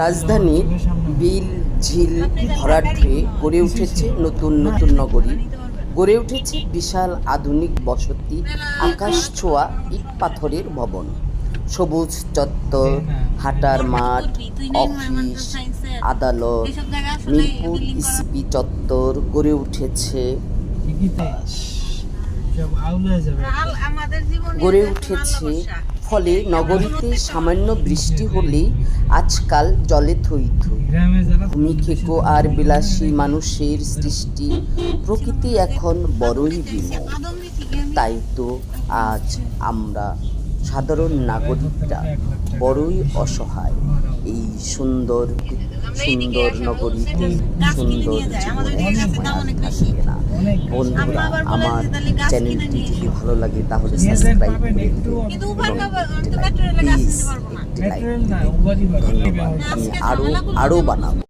রাজধানীর বিল ঝিল ভরাটে গড়ে উঠেছে নতুন নতুন নগরী। গড়ে উঠেছে বিশাল আধুনিক বসতি আকাশ ছোঁয়া ইট পাথরের ভবন। সবুজ চত্বর হাটার মাঠ অফিস আদালত মিরপুর ইসিপি চত্বর গড়ে উঠেছে। গড়ে উঠেছে ফলে নগরীতে সামান্য বৃষ্টি হলেই আজকাল জলে থই থই ভূমি খেকো আর বিলাসী মানুষের সৃষ্টি, প্রকৃতি এখন বড়ই বিমল। তাই তো আজ আমরা সাধারণ নাগরিকরা বড়ই অসহায়। এই সুন্দর সুন্দর নগরীতে সুন্দর না। বন্ধুরা আমার চ্যানেলটি যদি ভালো লাগে তাহলে সাবস্ক্রাইব করে খাবার একটি দিন। ধন্যবাদ। আমি আরও আরও বানাবো।